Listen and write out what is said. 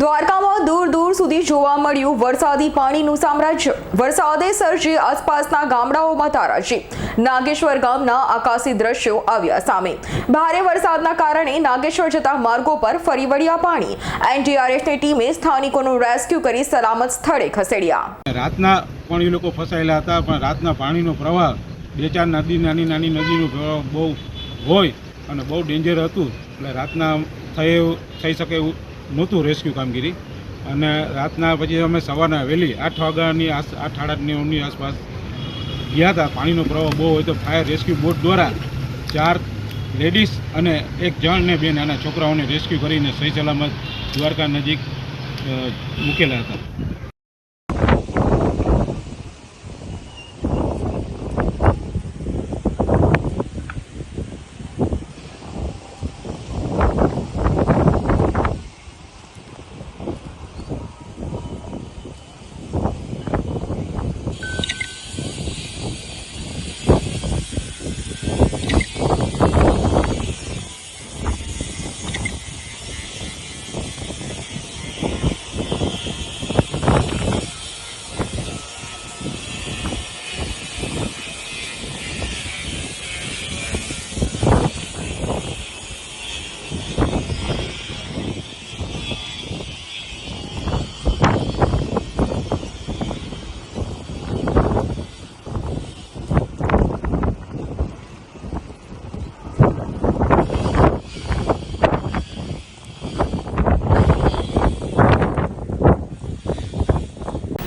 દ્વારકામાં દૂર દૂર સુધી જોવા મળ્યું વરસાદી પાણીનું સામ્રાજ્ય. વરસાદે સર્જી આસપાસના ગામડાઓમાં તારાજી. નાગેશ્વર ગામના આકાશી દ્રશ્યો આવ્યા સામે. ભારે વરસાદના કારણે નાગેશ્વર જતા માર્ગો પર ફરી વળ્યા પાણી. એનડીઆરએફની ટીમે સ્થાનિકોનું રેસ્ક્યુ કરી સલામત સ્થળે ખસેડ્યા. રાતના પણ એ લોકો ફસાયેલા હતા, પણ રાતના પાણીનો પ્રવાહ બે ચાર નદી, નાની નાની નદીનો પ્રવાહ બહુ હોય અને બહુ ડેન્જર હતું. એટલે રાતના થઈ થઈ શકે એવું નહોતું રેસ્ક્યુ કામગીરી. અને રાતના પછી અમે સવારના વહેલી આઠ વાગ્યાની આસ, આઠ, સાડા નવની આસપાસ ગયા હતા. પાણીનો પ્રવાહ બહુ હોય તો ફાયર રેસ્ક્યુ બોટ દ્વારા ચાર લેડીઝ અને એક જણ ને બે નાના છોકરાઓને રેસ્ક્યુ કરીને સહી સલામત દ્વારકા નજીક મૂકેલા હતા.